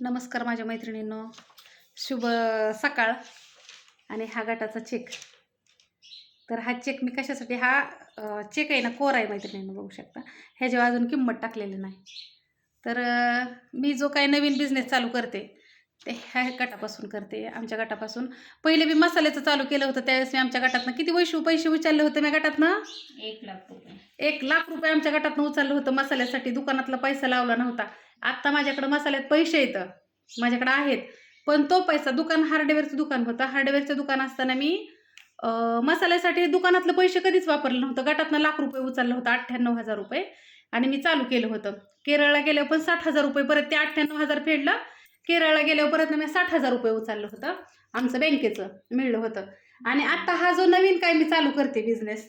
नमस्कार माझ्या मैत्रिणींनो. शुभ सकाळ. आणि हा गटाचा चेक तर हा चेक मी कशासाठी? हा चेक आहे ना कोरा आहे मैत्रिणींनो बघू शकता. ह्याच्यावर अजून किंमत टाकलेली नाही. तर मी जो काही नवीन बिझनेस चालू करते ते ह्या गटापासून करते. आमच्या गटापासून पहिले मी मसाल्याचं चालू केलं होतं त्यावेळेस मी आमच्या गटातनं किती वैशू पैसे उचलले होते मी गटातनं? एक लाख रुपये. एक लाख रुपये आमच्या गटातनं उचललं होतं मसाल्यासाठी. दुकानातला पैसा लावला नव्हता. आत्ता माझ्याकडं मसाल्यात पैसे येतं. माझ्याकडं आहेत. पण तो पैसा दुकान हार्डवेअरचं दुकान होतं. हार्डवेअरचं दुकान असताना मी मसाल्यासाठी दुकानातलं पैसे कधीच वापरलं नव्हतं. गटातनं लाख रुपये उचललं होतं अठ्ठ्याण्णव हजार रुपये. आणि मी चालू केलं होतं. केरळला गेल्यावर पण साठ हजार रुपये परत ते अठ्ठ्याण्णव हजार फेडलं. केरळला गेल्यावर परत मी साठ हजार रुपये उचललं होतं. आमचं बँकेचं मिळलं होतं. आणि आत्ता हा जो नवीन काय मी चालू करते बिझनेस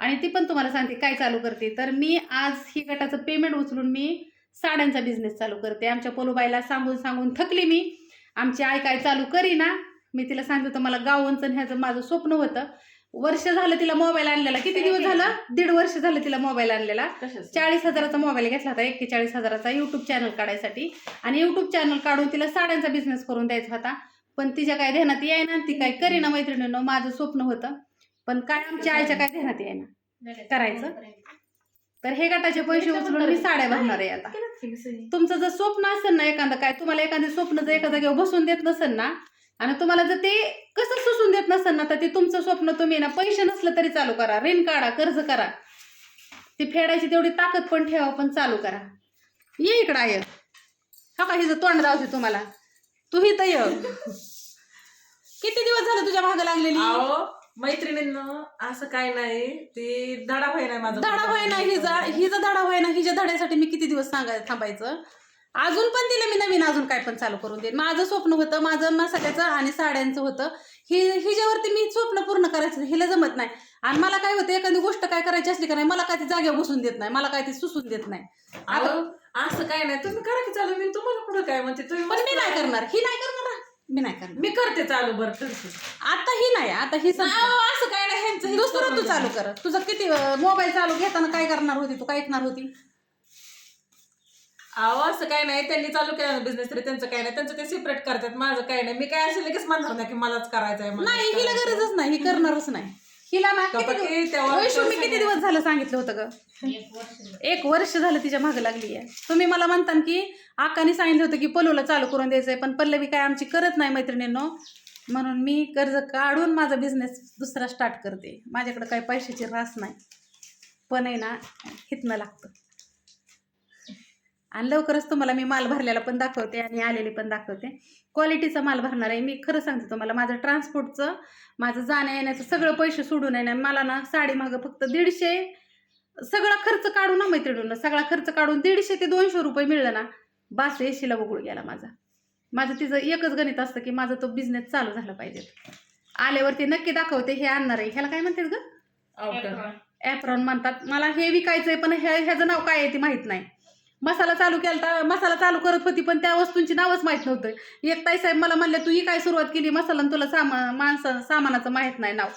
आणि ती पण तुम्हाला सांगते काय चालू करते. तर मी आज ही गटाचं पेमेंट उचलून मी साड्यांचा बिझनेस चालू करते. आमच्या पोलोबाईला सांगून सांगून थकली मी. आमची आई काय चालू करीना. मी तिला सांगते होतं मला गावंचं ह्याचं माझं स्वप्न होतं. वर्ष झालं तिला मोबाईल आणलेला. किती दिवस झालं? दीड वर्ष झालं तिला मोबाईल आणलेला. चाळीस हजाराचा मोबाईल घेतला होता. एक्केचाळीस हजाराचा यूट्यूब चॅनल काढायसाठी. आणि यूट्यूब चॅनल काढून तिला साड्यांचा बिझनेस करून द्यायचा होता. पण तिच्या काय ध्यानात येईना ती काय करीना मैत्रिणीनं माझं स्वप्न होतं. पण काय आमच्या आईच्या काय ध्यानात येईना करायचं? तर हे गटाचे पैसे उचलून मी साड्या भरणार आहे आता. तुमचं जर स्वप्न असेल ना एखादं काय तुम्हाला एखादं स्वप्न जर एका जागेवर बसून देत नसेल ना आणि तुम्हाला जर ते कसं सुसून देत नसेल ना तर ते तुमचं स्वप्न तुम्ही ना पैसे नसलं तरी चालू करा. ऋण काढा कर्ज करा. ती फेडायची तेवढी ताकद पण ठेवा पण चालू करा. ये इकडं आहे हा का हिचं तोंड जाऊ तुम्हाला. तू ही तर ये. किती दिवस झाले तुझ्या भाग लागलेली? मैत्रिणींनो असं काय नाही ते धडा होय नाही माझा धडा होय ना हिचा हिचा धडा होय ना हिच्या धड्यासाठी मी किती दिवस सांगायचं थांबायचं? अजून पण तिला मी नवीन अजून काय पण चालू करून देईन. माझं स्वप्न होतं माझं मसाल्याचं आणि साड्यांचं होतं. हि हिच्यावरती मी स्वप्न पूर्ण करायचं हिला जमत नाही. आणि मला काय होतं एखादी गोष्ट काय करायची असली का नाही मला काय ती जागेवर बसून देत नाही मला काय ती सुसून देत नाही. अहो असं काय नाही तुम्ही करा की चालू मी तुम्हाला पुढे काय म्हणते? तुम्ही पण मी नाही करणार. ही नाही करणार. मी नाही करणार. मी करते चालू बरं करते आता ही नाही आता ही संपलं. अहो, असं काय नाही ह्यांचं दुसरं तू करून चालू कर. तुझं किती मोबाईल चालू घेताना काय करणार होती? तू काय ऐकणार होती? अहो असं काय नाही त्यांनी चालू केलं बिझनेस तरी त्यांचं काय नाही त्यांचं ते सेपरेट करतात माझं काय नाही. मी काय असेल लगेच म्हणणार नाही की मलाच करायचं आहे नाही हिला. गरजच नाही ही करणारच नाही. हिला ना किती दिवस- तेव्हा वैशू, मी किती दिवस झालं सांगितलं होतं ग? एक वर्ष एक वर्ष झालं तिच्यामागे लागली आहे. तुम्ही मला म्हणता की आकाने सांगितलं होतं की पलूला चालू करून द्यायचंय पण पल्लवी काय आमची करत नाही मैत्रिणींनो. म्हणून मी कर्ज काढून माझा बिझनेस दुसरा स्टार्ट करते. माझ्याकडे काही पैशाची रास नाही. पण आहे ना हितनं लागतं. आणि लवकरच तुम्हाला मी माल भरलेला पण दाखवते आणि आलेली पण दाखवते. क्वालिटीचा माल भरणार आहे मी खरं सांगते तुम्हाला माझं ट्रान्सपोर्टचं माझं जाण्या येण्याचं सगळं पैसे सोडून आहे ना मला ना साडी मागं फक्त दीडशे सगळा खर्च काढून ना मैत्रिणीनं सगळा खर्च काढून दीडशे ते दोनशे रुपये मिळलं ना बास एशीला बघूळ गेला माझा. माझं तिचं एकच गणित असतं की माझा तो बिझनेस चालू झाला पाहिजे. आल्यावरती नक्की दाखवते हे आणणार आहे. ह्याला काय म्हणतात ग. ॲप्रॉन म्हणतात. मला हे विकायचं आहे पण ह्या ह्याचं नाव काय आहे ते माहीत नाही. मसाला चालू केला मसाला चालू करत होती पण त्या वस्तूंची नावच माहीत नव्हतं. एकताई साहेब मला म्हणले तू ही काय सुरुवात केली? मसाला आणि तुला सामा माणसं सामानाचं माहीत नाही नाव.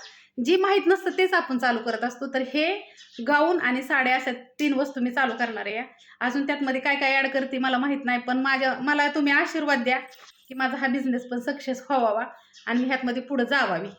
जी माहीत नसतं तेच आपण चालू करत असतो. तर हे गाऊन आणि साड्या अशा तीन वस्तू मी चालू करणार आहे. अजून त्यातमध्ये काय काय ॲड करते मला माहीत नाही पण माझ्या मला तुम्ही आशीर्वाद द्या की माझा हा बिझनेस पण सक्सेस व्हावा आणि ह्यातमध्ये पुढं जावावी.